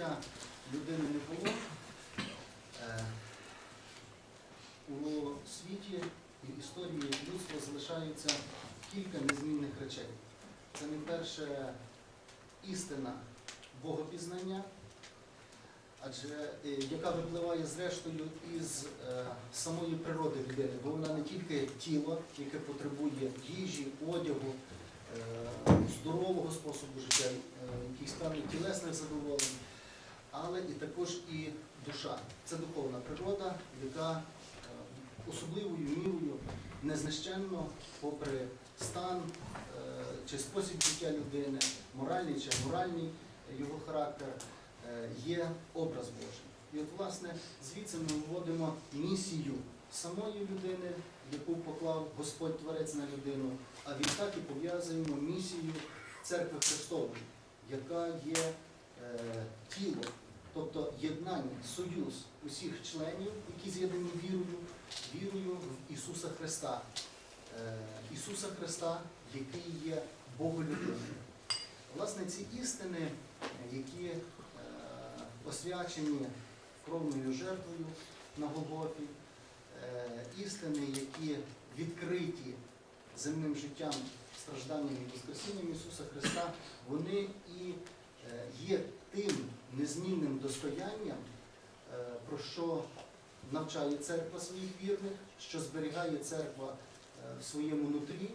життя людини не було, е, у світі і історії людства залишаються кілька незмінних речей. Це найперше істина богопізнання, адже е, яка випливає зрештою із е, самої природи людини, бо вона не тільки тіло, яке потребує їжі, одягу, е, здорового способу життя, е, якихось певних тілесних задоволень, але і також і душа. Це духовна природа, яка е, особливою мірою незнищенно, попри стан е, чи спосіб життя людини, моральний чи аморальний його характер, е, є образ Божий. І от, власне, звідси ми вводимо місію самої людини, яку поклав Господь Творець на людину, а відтак і пов'язуємо місію церкви Христової, яка є е, тіло, тобто єднання, союз усіх членів, які з'єднані вірою, вірою в Ісуса Христа. Е, Ісуса Христа, який є Боголюбивим. Власне, ці істини, які е, освячені кровною жертвою на Голгофі, е, істини, які відкриті земним життям, стражданням і Воскресінням Ісуса Христа, вони і є тим незмінним достоянням, е, про що навчає церква своїх вірних, що зберігає церква е, в своєму нутрі,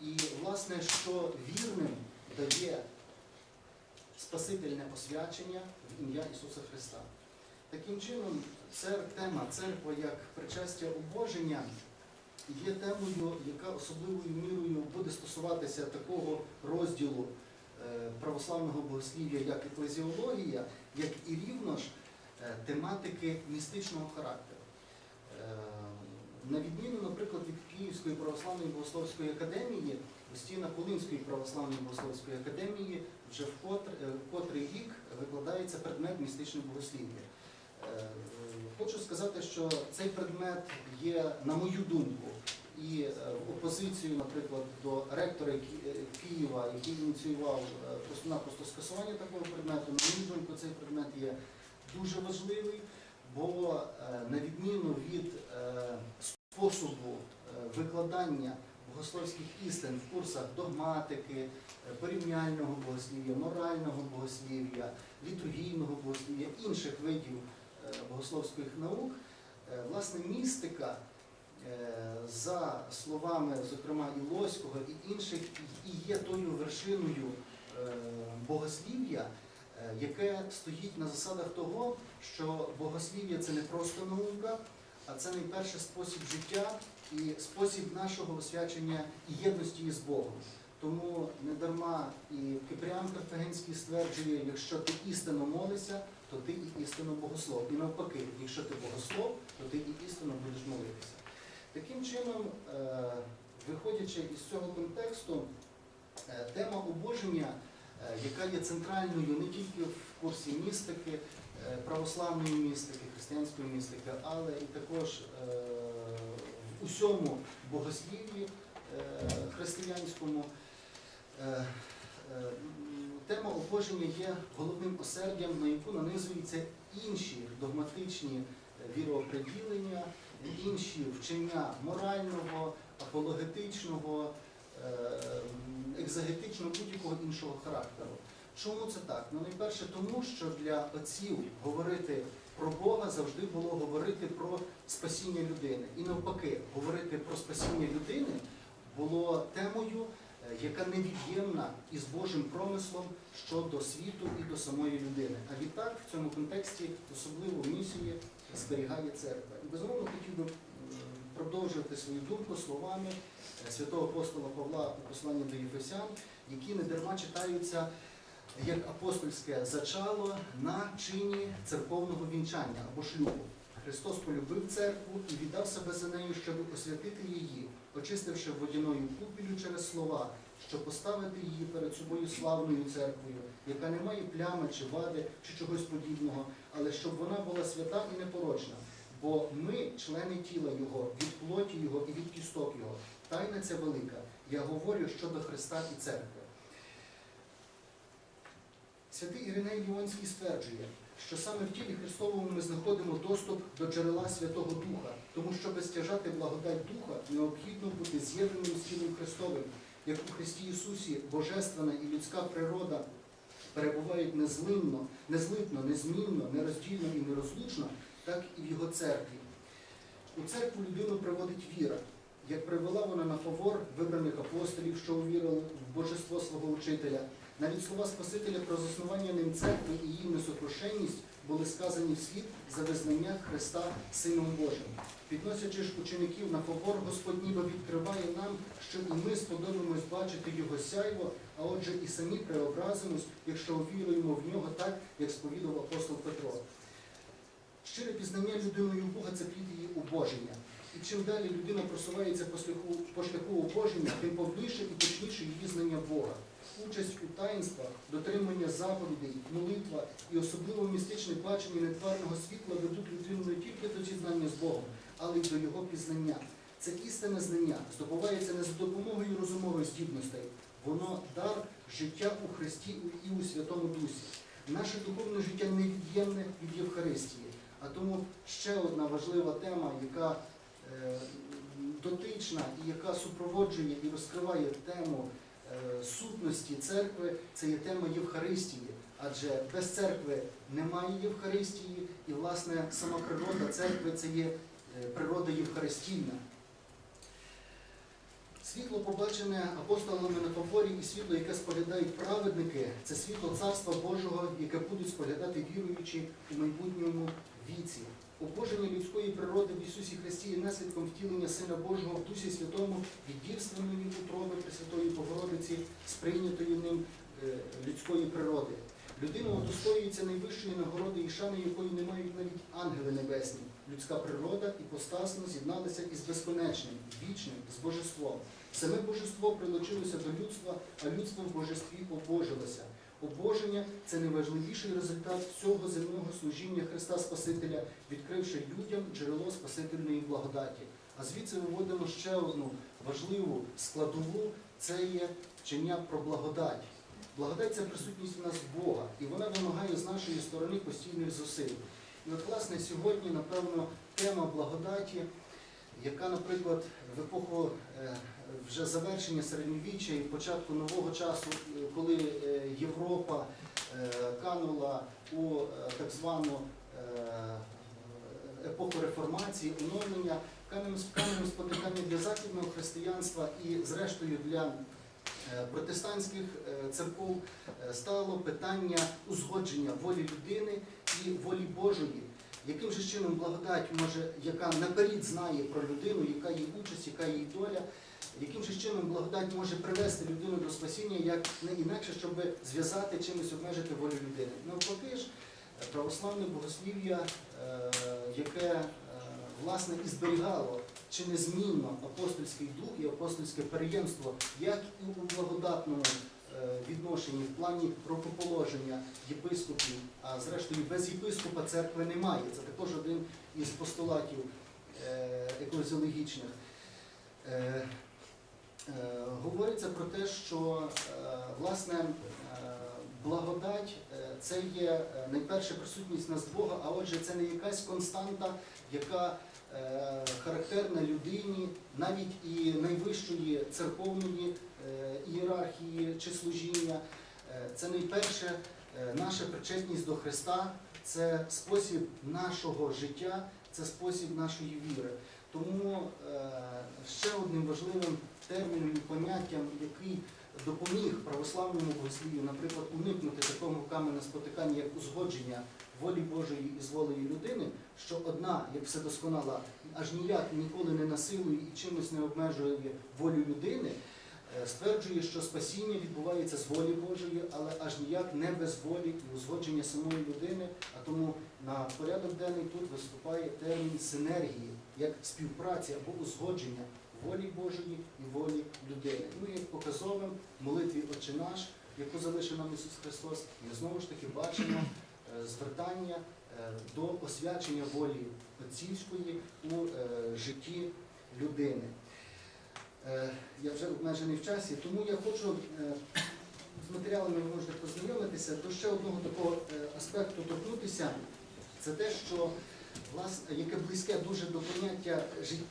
і, власне, що вірним дає спасительне освячення в ім'я Ісуса Христа. Таким чином, цер, тема церква як причастя обоження є темою, яка особливою мірою буде стосуватися такого розділу е, православного богослів'я, як еклезіологія, як і рівно ж е, тематики містичного характеру. Е, На відміну, наприклад, від Київської православної богословської академії, у стінах Волинської православної богословської академії вже е, котрий рік викладається предмет містичне богослів'я. Е, е, Хочу сказати, що цей предмет є, на мою думку, і е, опозицію, наприклад, до ректора е, Києва, який ініціював е, просто-напросто скасування такого предмету, на мою думку, цей предмет є дуже важливий, бо на відміну від способу викладання богословських істин в курсах догматики, порівняльного богослів'я, морального богослів'я, літургійного богослів'я, інших видів богословських наук, власне, містика, за словами, зокрема, Ілоського і інших, і є тою вершиною е, богослів'я, е, яке стоїть на засадах того, що богослів'я це не просто наука, а це найперше спосіб життя і спосіб нашого освячення і єдності із Богом. Тому не дарма і Кипріан Карфагенський стверджує, якщо ти істинно молишся, то ти і істинно богослов. І навпаки, якщо ти богослов, то ти і істинно будеш молитися. Таким чином, е, виходячи із цього контексту, е, тема обоження, е, яка є центральною не тільки в курсі містики, православної містики, християнської містики, але і також в усьому богослів'ї християнському. Тема обоження є головним осердям, на яку нанизуються інші догматичні е, інші вчення морального, апологетичного, е, м, екзегетичного будь-якого іншого характеру. Чому це так? Ну, найперше тому, що для отців говорити про Бога завжди було говорити про спасіння людини. І навпаки, говорити про спасіння людини було темою, е, яка невід'ємна із Божим промислом щодо світу і до самої людини. А відтак в цьому контексті особливу місію зберігає церква. І безумовно хотів би продовжувати свою думку словами е, святого апостола Павла у посланні до Єфесян, які недарма читаються як апостольське зачало на чині церковного вінчання або шлюбу. Христос полюбив церкву і віддав себе за нею, щоб освятити її, очистивши водяною купілю через слова, щоб поставити її перед собою славною церквою, яка не має плями чи вади чи чогось подібного, але щоб вона була свята і непорочна. Бо ми, члени тіла Його, від плоті Його і від кісток Його. Тайна ця велика. Я говорю щодо Христа і церкви. Святий Іриней Ліонський стверджує, що саме в тілі Христовому ми знаходимо доступ до джерела Святого Духа, тому щоб стяжати благодать Духа, необхідно бути з'єднаним з тілом Христовим, як у Христі Ісусі Божественна і людська природа перебувають незлинно, незлитно, незмінно, нероздільно і нерозлучно, так і в Його церкві. У церкву людину приводить віра, як привела вона на фавор вибраних апостолів, що увірили в божество свого учителя. Навіть слова Спасителя про заснування ним церкви і її несокрушенність були сказані вслід за визнання Христа Сином Божим. Підносячи ж учеників на фавор, Господь ніби відкриває нам, що і ми сподобаємось бачити Його сяйво, а отже і самі преобразимось, якщо увіруємо в нього так, як сповідав апостол Петро. Щире пізнання людиною Бога це плід її убоження. І чим далі людина просувається по шляху, по шляху убоження, тим повніше і точніше її знання Бога. Участь у таїнствах, дотримання заповідей, молитва і особливо містичне бачення нетварного світла ведуть людину не тільки до зізнання з Богом, але й до його пізнання. Це істинне знання здобувається не за допомогою розумових здібностей, воно дар життя у Христі і у Святому Дусі. Наше духовне життя невід'ємне від Євхаристії. А тому ще одна важлива тема, яка е, дотична і яка супроводжує і розкриває тему сутності церкви, це є тема Євхаристії. Адже без церкви немає Євхаристії, і, власне, сама природа церкви це є е, природа Євхаристійна. Світло, побачене апостолами на Фаворі, і світло, яке споглядають праведники, це світло Царства Божого, яке будуть споглядати віруючі у майбутньому віці. Обоження людської природи в Ісусі Христі є наслідком втілення Сина Божого в Дусі Святому від утроби Пресвятої Богородиці, сприйнятої ним е, людської природи. Людина удостоюється найвищої нагороди і шани, якої не мають навіть ангели небесні. Людська природа іпостасно з'єдналася із безконечним, вічним, з божеством. Саме божество прилучилося до людства, а людство в божестві обожилося. Обоження це найважливіший результат всього земного служіння Христа Спасителя, відкривши людям джерело Спасительної благодаті. А звідси виводимо ще одну важливу складову це є вчення про благодать. Благодать це присутність в нас Бога, і вона вимагає з нашої сторони постійних зусиль. І от, власне, сьогодні, напевно, тема благодаті, яка, наприклад, в епоху е, вже завершення середньовіччя і початку нового часу, е, коли е, Європа канула у так звану епоху реформації, оновлення, каменем каменем спотикання для західного християнства і, зрештою, для протестантських е, церков е, стало питання узгодження волі людини і волі Божої. Яким же чином благодать може, яка наперед знає про людину, яка її участь, яка її доля, яким же чином благодать може привести людину до спасіння, як не інакше, щоб зв'язати чимось обмежити волю людини. Навпаки ж, е, православне богослів'я, е, яке е, власне і зберігало чи незмінно апостольський дух і апостольське переємство, як і у благодатному е, відношенні в плані рукоположення єпископів, а зрештою без єпископа церкви немає. Це також один із постулатів еклезіологічних. Е, е, Говориться про те, що власне благодать це є найперше присутність нас Бога, а отже, це не якась константа, яка характерна людині, навіть і найвищої церковної е, ієрархії чи служіння. Е, Це найперше е, наша причетність до Христа, це спосіб нашого життя, це спосіб нашої віри. Тому е, ще одним важливим терміном і поняттям, який допоміг православному богослів'ю, наприклад, уникнути такого каменя спотикання, як узгодження волі Божої із волею людини, що одна, як все досконала, аж ніяк ніколи не насилує і чимось не обмежує волю людини, е, стверджує, що спасіння відбувається з волі Божої, але аж ніяк не без волі і узгодження самої людини. А тому на порядок денний тут виступає термін синергії, як співпраця або узгодження волі Божої і волі людини. Ми як показовим молитві Отче наш, яку залишив нам Ісус Христос, ми знову ж таки бачимо звертання е, до освячення волі отцівської у е, житті людини. Е, Я вже обмежений в часі, тому я хочу е, з матеріалами ви можете познайомитися, до ще одного такого е, аспекту торкнутися. Це те, що власне, яке близьке дуже до поняття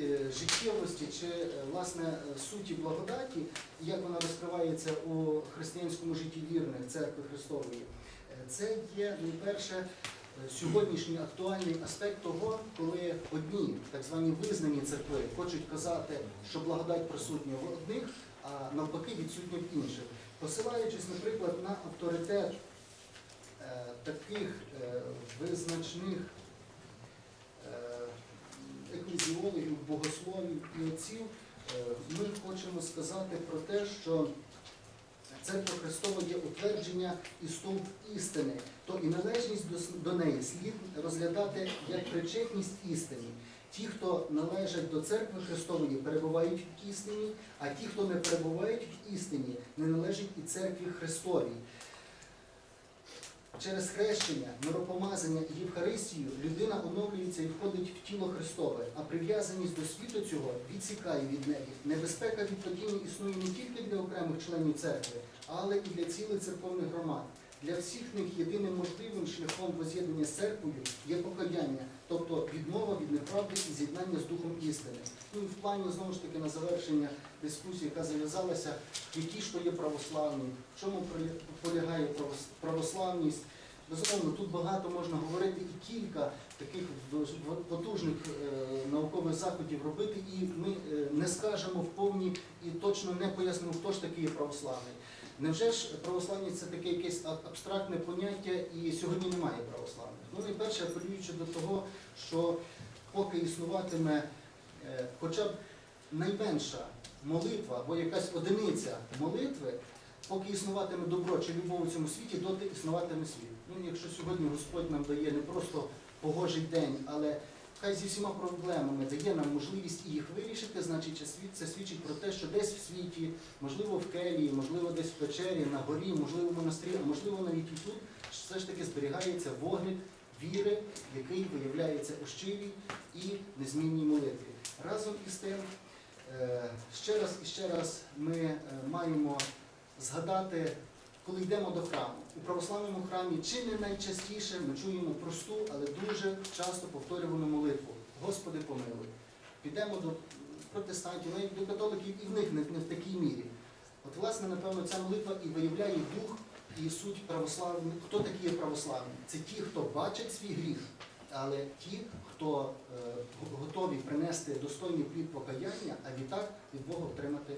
е, життєвості чи е, власне е, суті благодаті, як вона розкривається у християнському житті вірних церкви Христової. Це є найперше е, сьогоднішній актуальний аспект того, коли одні так звані визнані церкви хочуть казати, що благодать присутня в одних, а навпаки відсутня в інших. Посилаючись, наприклад, на авторитет е, таких е, визначних еклезіологів, богословів і отців, ми хочемо сказати про те, що Церква Христова є утвердження і стовп істини, то і належність до, неї слід розглядати як причетність істині. Ті, хто належать до церкви Христової, перебувають в істині, а ті, хто не перебувають в істині, не належать і церкві Христовій. Через хрещення, миропомазання і Євхаристію людина оновлюється і входить в тіло Христове, а прив'язаність до світу цього відсікає від неї. Небезпека від падіння існує не тільки для окремих членів церкви, але і для цілих церковних громад. Для всіх них єдиним можливим шляхом воз'єднання з церквою є покаяння, тобто відмова від неправди і з'єднання з духом істини. Ну і в плані знову ж таки на завершення дискусії, яка зав'язалася, які ж то є православні, в чому полягає православність. Безумовно, тут багато можна говорити і кілька таких потужних е, наукових заходів робити, і ми е, не скажемо в повні і точно не пояснимо, хто ж такий є православний. Невже ж православність це таке якесь абстрактне поняття і сьогодні немає православних? Ну, найперше, апелюючи до того, що поки існуватиме е, хоча б найменша молитва або якась одиниця молитви, поки існуватиме добро чи любов у цьому світі, доти існуватиме світ. Ну, якщо сьогодні Господь нам дає не просто погожий день, але хай зі всіма проблемами дає нам можливість їх вирішити, значить це свідчить про те, що десь в світі, можливо в келії, можливо десь в печері, на горі, можливо в монастирі, а можливо навіть і тут, все ж таки зберігається вогник віри, який виявляється у щирій і незмінній молитві. Разом із тим, е, ще раз і ще раз ми е, маємо згадати, коли йдемо до храму. У православному храмі чи не найчастіше ми чуємо просту, але дуже часто повторювану молитву. Господи помилуй. Підемо до протестантів, навіть до католиків, і в них не, не в такій мірі. От, власне, напевно, ця молитва і виявляє дух і суть православних. Хто такі є православні? Це ті, хто бачить свій гріх, але ті, хто е, готові принести достойний плід покаяння, а відтак від Бога отримати